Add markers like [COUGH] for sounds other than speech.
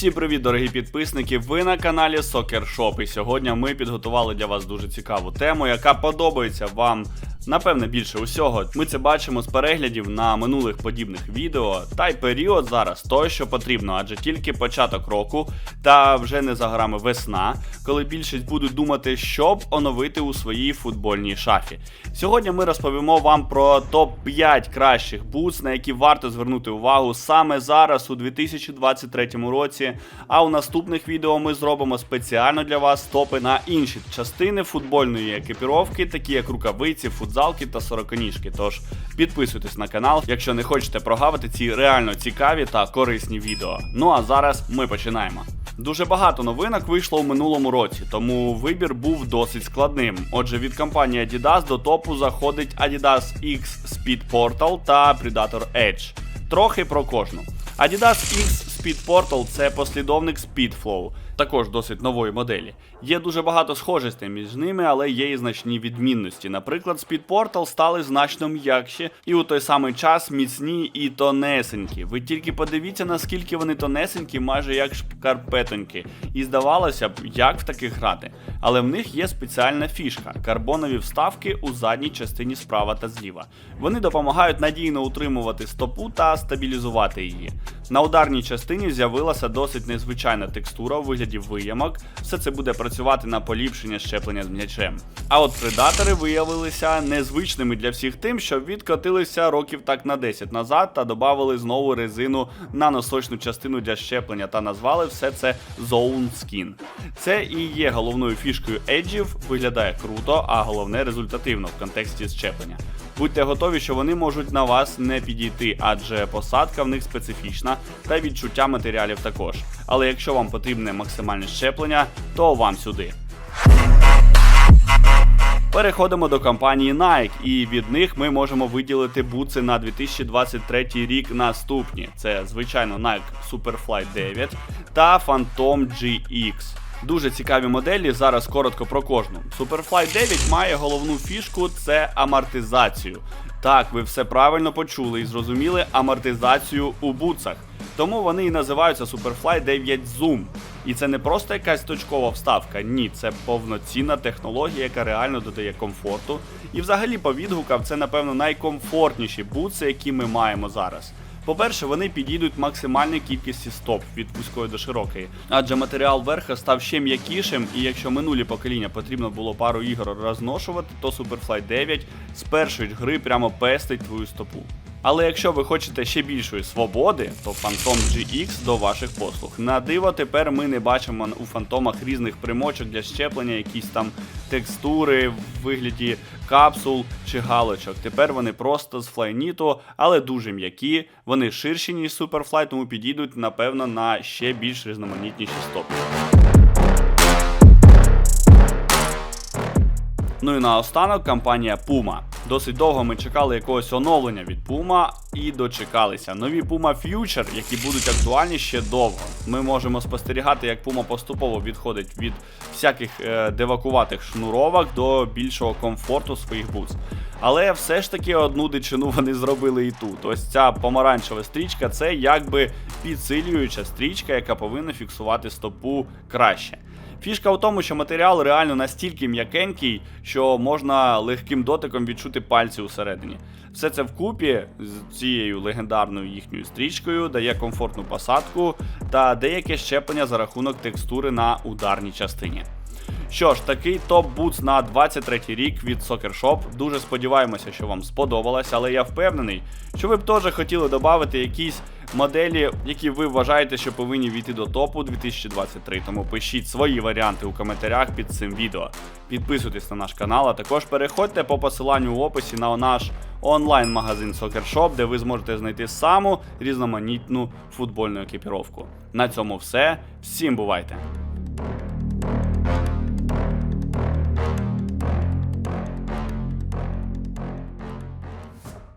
Всім привіт, дорогі підписники! Ви на каналі Soccer Shop. І сьогодні ми підготували для вас дуже цікаву тему, яка подобається вам. Напевне, більше усього. Ми це бачимо з переглядів на минулих подібних відео. Та й період зараз той, що потрібно, адже тільки початок року, та вже не за горами весна, коли більшість будуть думати, що б оновити у своїй футбольній шафі. Сьогодні ми розповімо вам про топ-5 кращих бутс, на які варто звернути увагу саме зараз, у 2023 році. А у наступних відео ми зробимо спеціально для вас топи на інші частини футбольної екіпіровки, такі як рукавиці, футзалки та сороконіжки. Тож підписуйтесь на канал, якщо не хочете прогавити ці реально цікаві та корисні відео. Ну а зараз ми починаємо. Дуже багато новинок вийшло у минулому році, тому вибір був досить складним. Отже, від компанії Adidas до топу заходить Adidas X Speed Portal та Predator Edge. Трохи про кожну. Adidas X Speed Portal це послідовник Speedflow, також досить нової моделі. Є дуже багато схожостей між ними, але є і значні відмінності. Наприклад, Speed Portal стали значно м'якші і у той самий час міцні і тонесенькі. Ви тільки подивіться, наскільки вони тонесенькі, майже як шкарпетоньки. І здавалося б, як в таких грати. Але в них є спеціальна фішка карбонові вставки у задній частині справа та зліва. Вони допомагають надійно утримувати стопу та стабілізувати її. На ударній частині з'явилася досить незвичайна текстура у вигляді виямок. Все це буде працювати на поліпшення щеплення з м'ячем. А от предатори виявилися незвичними для всіх тим, що відкотилися років так на 10 назад та додали знову резину на носочну частину для щеплення та назвали все це Zone Skin. Це і є головною фішкою еджів, виглядає круто, а головне результативно в контексті щеплення. Будьте готові, що вони можуть на вас не підійти, адже посадка в них специфічна та відчуття матеріалів також. Але якщо вам потрібне максимальне щеплення, то вам сюди. Переходимо до компанії Nike, і від них ми можемо виділити бутси на 2023 рік наступні. Це звичайно Nike Superfly 9 та Phantom GX. Дуже цікаві моделі. Зараз коротко про кожну. Superfly 9 має головну фішку це амортизацію. Так, ви все правильно почули і зрозуміли амортизацію у бутсах. Тому вони і називаються Superfly 9 Zoom. І це не просто якась точкова вставка, ні, це повноцінна технологія, яка реально додає комфорту. І взагалі по відгукам це, напевно, найкомфортніші бутси, які ми маємо зараз. По-перше, вони підійдуть максимальній кількості стоп від вузької до широкої, адже матеріал верха став ще м'якішим, і якщо минулі покоління потрібно було пару ігор розношувати, то Superfly 9 з першої гри прямо пестить твою стопу. Але якщо ви хочете ще більшої свободи, то Phantom GX до ваших послуг. На диво тепер ми не бачимо у фантомах різних примочок для щеплення, якісь там текстури в вигляді капсул чи галочок. Тепер вони просто з флайніту, але дуже м'які. Вони ширші, ніж Superfly, тому підійдуть, напевно, на ще більш різноманітніші стопи. Ну і наостанок компанія Puma. Досить довго ми чекали якогось оновлення від Puma і дочекалися. Нові Puma Future, які будуть актуальні ще довго. Ми можемо спостерігати, як Puma поступово відходить від всяких е, девакуватих шнуровок до більшого комфорту своїх бутс. Але все ж таки одну дичину [LAUGHS] вони зробили і тут. Ось ця помаранчева стрічка це якби підсилююча стрічка, яка повинна фіксувати стопу краще. Фішка в тому, що матеріал реально настільки м'якенький, що можна легким дотиком відчути пальці усередині. Все це вкупі з цією легендарною їхньою стрічкою дає комфортну посадку та деяке щеплення за рахунок текстури на ударній частині. Що ж, такий топ-бутс на 23 рік від Soccer Shop. Дуже сподіваємося, що вам сподобалось, але я впевнений, що ви б теж хотіли додати якісь моделі, які ви вважаєте, що повинні війти до топу 2023. Тому пишіть свої варіанти у коментарях під цим відео. Підписуйтесь на наш канал, а також переходьте по посиланню в описі на наш онлайн-магазин Soccer Shop, де ви зможете знайти саму різноманітну футбольну екіпіровку. На цьому все. Всім бувайте!